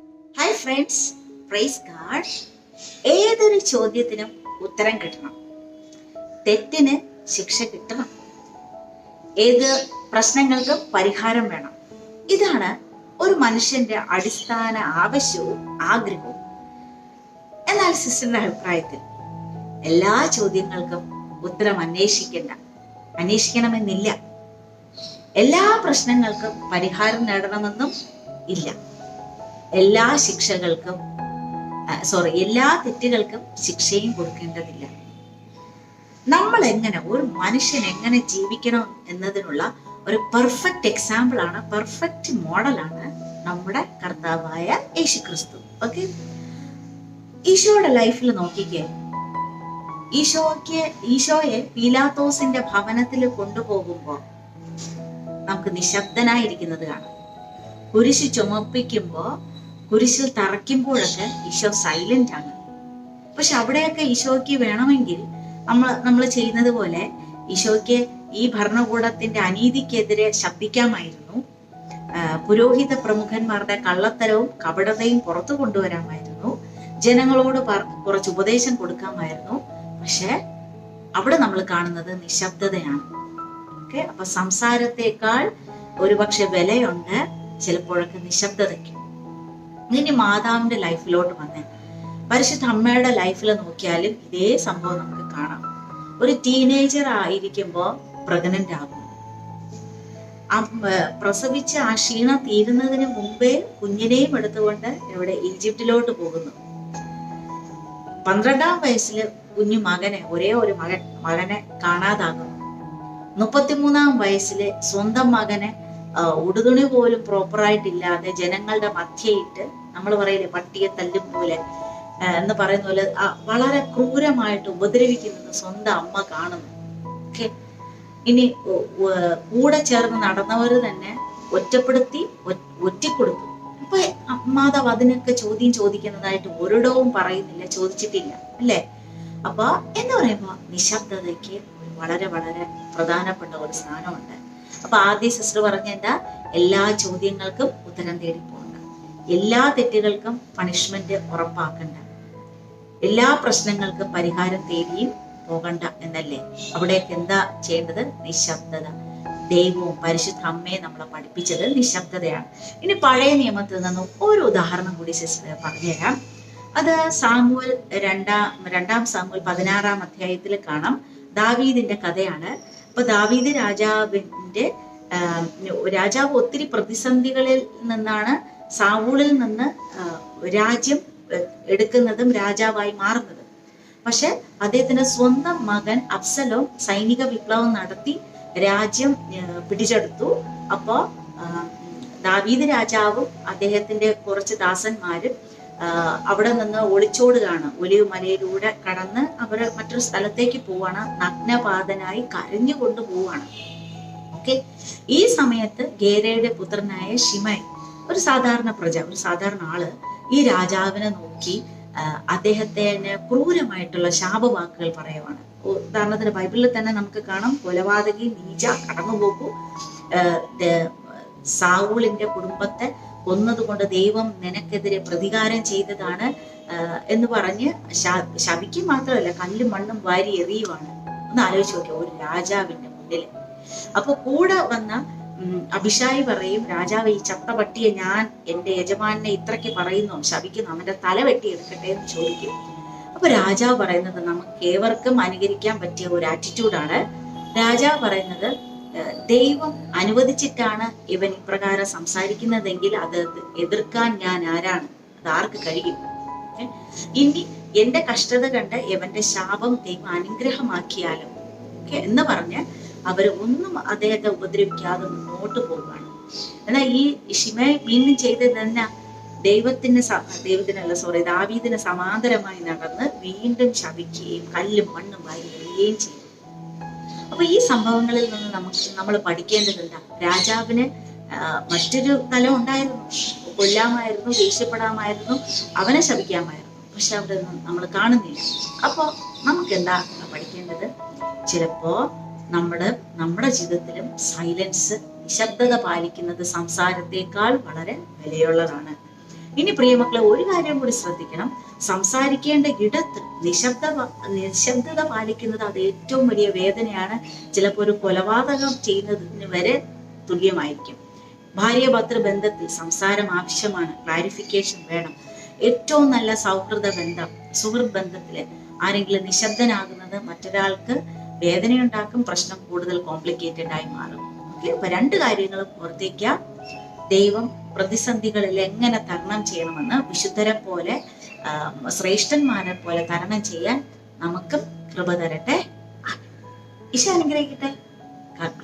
Hi friends price card ഏതൊരു ചോദ്യത്തിനും ഉത്തരം കിട്ടണം. തെറ്റിന് ശിക്ഷ കിട്ടണം. ഏത് പ്രശ്നങ്ങൾക്ക് പരിഹാരം വേണം. ഇതാണ് ഒരു മനുഷ്യന്റെ അടിസ്ഥാന ആവശ്യവും ആഗ്രഹവും. എന്നാൽ സിസ്റ്ററിന്റെ അഭിപ്രായത്തിൽ എല്ലാ ചോദ്യങ്ങൾക്കും ഉത്തരം അന്വേഷിക്കേണ്ട അന്വേഷിക്കണമെന്നില്ല. എല്ലാ പ്രശ്നങ്ങൾക്കും പരിഹാരം നേടണമെന്നും ഇല്ല. എല്ലാ ശിക്ഷകൾക്കും സോറി എല്ലാ തെറ്റുകൾക്കും ശിക്ഷയും കൊടുക്കേണ്ടതില്ല. നമ്മൾ എങ്ങനെ ഒരു മനുഷ്യൻ എങ്ങനെ ജീവിക്കണം എന്നതിനുള്ള ഒരു പെർഫെക്റ്റ് എക്സാമ്പിൾ ആണ് പെർഫെക്റ്റ് മോഡലാണ് നമ്മുടെ കർത്താവായ യേശു ക്രിസ്തു ഓക്കെ ഈശോയുടെ ലൈഫിൽ നോക്കിക്കേ. ഈശോയ്ക്ക് ഈശോയെ പീലാത്തോസിന്റെ ഭവനത്തിൽ കൊണ്ടുപോകുമ്പോൾ നമുക്ക് നിശബ്ദനായിരിക്കുന്നത് കാണാം. കുരിശ് ചുമപ്പിക്കുമ്പോ കുരിശിൽ തറയ്ക്കുമ്പോഴൊക്കെ ഈശോ സൈലന്റ് ആണ്. പക്ഷെ അവിടെയൊക്കെ ഈശോയ്ക്ക് വേണമെങ്കിൽ നമ്മൾ നമ്മൾ ചെയ്യുന്നത് പോലെ ഈശോയ്ക്ക് ഈ ഭരണകൂടത്തിന്റെ അനീതിക്കെതിരെ ശബ്ദിക്കാമായിരുന്നു പുരോഹിത പ്രമുഖന്മാരുടെ കള്ളത്തരവും കപടതയും പുറത്തു കൊണ്ടുവരാമായിരുന്നു. ജനങ്ങളോട് കുറച്ച് ഉപദേശം കൊടുക്കാമായിരുന്നു. പക്ഷെ അവിടെ നമ്മൾ കാണുന്നത് നിശബ്ദതയാണ്. ഓക്കെ? അപ്പൊ സംസാരത്തെക്കാൾ ഒരുപക്ഷെ വിലയുണ്ട് ചിലപ്പോഴൊക്കെ നിശബ്ദതയ്ക്ക്. ഇനി മാതാവിന്റെ ലൈഫിലോട്ട് വന്നേ. പരിശുദ്ധ അമ്മയുടെ ലൈഫിൽ നോക്കിയാലും ഇതേ സംഭവം നമുക്ക് കാണാം. ഒരു ടീനേജർ ആയിരിക്കുമ്പോൾ പ്രഗ്നന്റ് ആകും പ്രസവിച്ച് ആ ക്ഷീണം തീരുന്നതിന് മുമ്പേ കുഞ്ഞിനെയും എടുത്തുകൊണ്ട് ഇവിടെ ഈജിപ്തിലോട്ട് പോകുന്നു. പന്ത്രണ്ടാം വയസ്സിൽ കുഞ്ഞു മകനെ ഒരേ ഒരു മകൻ മകനെ കാണാതാകുന്നു. മുപ്പത്തിമൂന്നാം വയസ്സിലെ സ്വന്തം മകനെ ഉടുതുണി പോലും പ്രോപ്പറായിട്ടില്ലാതെ ജനങ്ങളുടെ മധ്യയിട്ട് നമ്മൾ പറയില്ലേ പട്ടിയെ തല്ലും പോലെ എന്ന് പറയുന്ന പോലെ വളരെ ക്രൂരമായിട്ട് ഉപദ്രവിക്കുന്നത് സ്വന്തം അമ്മ കാണുന്നു. ഓക്കെ? ഇനി കൂടെ ചേർന്ന് നടന്നവർ തന്നെ ഒറ്റപ്പെടുത്തി ഒറ്റിക്കൊടുത്തു അപ്പൊ മാതാവ് അതിനൊക്കെ ചോദ്യം ചോദിക്കുന്നതായിട്ട് ഒരിടവും പറയുന്നില്ല ചോദിച്ചിട്ടില്ല അല്ലേ? അപ്പൊ എന്ന് പറയുമ്പോ നിശബ്ദതയ്ക്ക് വളരെ വളരെ പ്രധാനപ്പെട്ട ഒരു സ്ഥാനമുണ്ട്. അപ്പൊ ആദ്യ സിസ്റ്റർ പറഞ്ഞ എന്താ എല്ലാ ചോദ്യങ്ങൾക്കും ഉത്തരം തേടി പോകണ്ട. എല്ലാ തെറ്റുകൾക്കും പണിഷ്മെന്റ് ഉറപ്പാക്കണ്ട. എല്ലാ പ്രശ്നങ്ങൾക്കും പരിഹാരം തേടിയും പോകണ്ട എന്നല്ലേ? അവിടേക്ക് എന്താ ചെയ്യേണ്ടത്? നിശബ്ദത. ദൈവവും പരിശുദ്ധ അമ്മയെ നമ്മളെ പഠിപ്പിച്ചത് നിശബ്ദതയാണ്. ഇനി പഴയ നിയമത്തിൽ നിന്നും ഒരു ഉദാഹരണം കൂടി സിസ്റ്റർ പറഞ്ഞുതരാം അത് സാമുവൽ രണ്ടാം രണ്ടാം സാമുവൽ പതിനാറാം അധ്യായത്തിൽ കാണാം. ദാവീദിന്റെ കഥയാണ്. അപ്പൊ ദാവീദ് രാജാവിന്റെ രാജാവ് ഒത്തിരി പ്രതിസന്ധികളിൽ നിന്നാണ് സാവൂളിൽ നിന്ന് രാജ്യം എടുക്കുന്നതും രാജാവായി മാറുന്നതും. പക്ഷെ അദ്ദേഹത്തിന് സ്വന്തം മകൻ അഫ്സലോം സൈനിക വിപ്ലവം നടത്തി രാജ്യം പിടിച്ചെടുത്തു. അപ്പോ ദാവീദ് രാജാവും അദ്ദേഹത്തിന്റെ കുറച്ച് ദാസന്മാരും അവിടെ നിന്ന് ഒളിച്ചോടുകയാണ്. ഒലിവ് മലയിലൂടെ കടന്ന് അവർ മറ്റൊരു സ്ഥലത്തേക്ക് പോവാണ്. നഗ്നപാതനായി കരഞ്ഞുകൊണ്ട് പോവാണ്. ഓക്കെ ഈ സമയത്ത് ഗേരയുടെ പുത്രനായ ശിമൻ ഒരു സാധാരണ പ്രജ ഒരു സാധാരണ ആൾ ഈ രാജാവിനെ നോക്കി അദ്ദേഹത്തെ ക്രൂരമായിട്ടുള്ള ശാപവാക്കുകൾ പറയുവാണ്. ഉദാഹരണത്തിന് ബൈബിളിൽ തന്നെ നമുക്ക് കാണാം കൊലപാതകി നീജ കടന്നുപോക്കു. സാവൂളിന്റെ കുടുംബത്തെ കൊന്നതുകൊണ്ട് ദൈവം നിനക്കെതിരെ പ്രതികാരം ചെയ്തതാണ്. എന്ന് പറഞ്ഞ് ശപിക്കും മാത്രമല്ല കല്ലും മണ്ണും വാരി എറിയുവാണ്. ഒന്ന് ആലോചിച്ച് നോക്കിയ ഒരു രാജാവിന്റെ മുന്നിൽ അപ്പൊ കൂടെ വന്ന അഭിഷായി പറയും രാജാവ് ഈ ചത്ത പട്ടിയെ ഞാൻ എന്റെ യജമാനെ ഇത്രയ്ക്ക് പറയുന്നു. ശപിക്കുന്നു അവന്റെ തല വെട്ടിയെടുക്കട്ടെ എന്ന് ചോദിക്കും. അപ്പൊ രാജാവ് പറയുന്നത് നമുക്ക് ഏവർക്കും അനുകരിക്കാൻ പറ്റിയ ഒരു ആറ്റിറ്റ്യൂഡാണ് രാജാവ് പറയുന്നത് ദൈവം അനുവദിച്ചിട്ടാണ് ഇവൻ ഇപ്രകാരം സംസാരിക്കുന്നതെങ്കിൽ അത് എതിർക്കാൻ ഞാൻ ആരാണ്? അത് ആർക്ക് കഴിയും? ഇനി എന്റെ കഷ്ടത കണ്ട് ഇവന്റെ ശാപം ദൈവം അനുഗ്രഹമാക്കിയാലും എന്ന് പറഞ്ഞ് അവർ ഒന്നും അദ്ദേഹത്തെ ഉപദ്രവിക്കാതെ മുന്നോട്ട് പോവുകയാണ്. എന്നാൽ ഈ ഇഷിമ വീണ്ടും ചെയ്തത് തന്നെ ദൈവത്തിന് ദൈവത്തിനല്ല സോറി ദാവീദിന് സമാന്തരമായി നടന്ന് വീണ്ടും ശപിക്കുകയും കല്ലും മണ്ണും വരികയും ചെയ്തു. അപ്പൊ ഈ സംഭവങ്ങളിൽ നിന്ന് നമുക്ക് നമ്മൾ പഠിക്കേണ്ടതുണ്ട് രാജാവിന് മറ്റൊരു തലം ഉണ്ടായിരുന്നു. കൊല്ലാമായിരുന്നു ദേഷ്യപ്പെടാമായിരുന്നു അവനെ ശപിക്കാമായിരുന്നു. പക്ഷെ അവിടെ നമ്മൾ കാണുന്നില്ല. അപ്പോ നമുക്ക് എന്താ പഠിക്കേണ്ടത്? ചിലപ്പോ നമ്മുടെ നമ്മുടെ ജീവിതത്തിലും സൈലൻസ് നിശബ്ദത പാലിക്കുന്നത് സംസാരത്തേക്കാൾ വളരെ വിലയുള്ളതാണ്. ഇനി പ്രിയമക്കളെ ഒരു കാര്യം കൂടി ശ്രദ്ധിക്കണം. സംസാരിക്കേണ്ട ഇടത്ത് നിശബ്ദ നിശബ്ദത പാലിക്കുന്നത് അത് ഏറ്റവും വലിയ വേദനയാണ്. ചിലപ്പോൾ ഒരു കൊലപാതകം ചെയ്യുന്നതിന് വരെ തുല്യമായിരിക്കും. ഭാര്യ ഭർത്തൃ ബന്ധത്തിൽ സംസാരം ആവശ്യമാണ്. ക്ലാരിഫിക്കേഷൻ വേണം. ഏറ്റവും നല്ല സൗഹൃദ ബന്ധം സുഹൃത്ത് ബന്ധത്തിൽ ആരെങ്കിലും നിശബ്ദനാകുന്നത് മറ്റൊരാൾക്ക് വേദനയുണ്ടാക്കും പ്രശ്നം കൂടുതൽ കോംപ്ലിക്കേറ്റഡ് ആയി മാറും. ഓക്കെ അപ്പൊ രണ്ട് കാര്യങ്ങളും ഓർത്തേക്കുക ദൈവം പ്രതിസന്ധികളിൽ എങ്ങനെ തരണം ചെയ്യണമെന്ന് വിശുദ്ധരെ പോലെ ശ്രേഷ്ഠന്മാരെ പോലെ തരണം ചെയ്യാൻ നമുക്കും കൃപ തരട്ടെ. ഈശോ അനുഗ്രഹിക്കട്ടെ. ഗാഡ്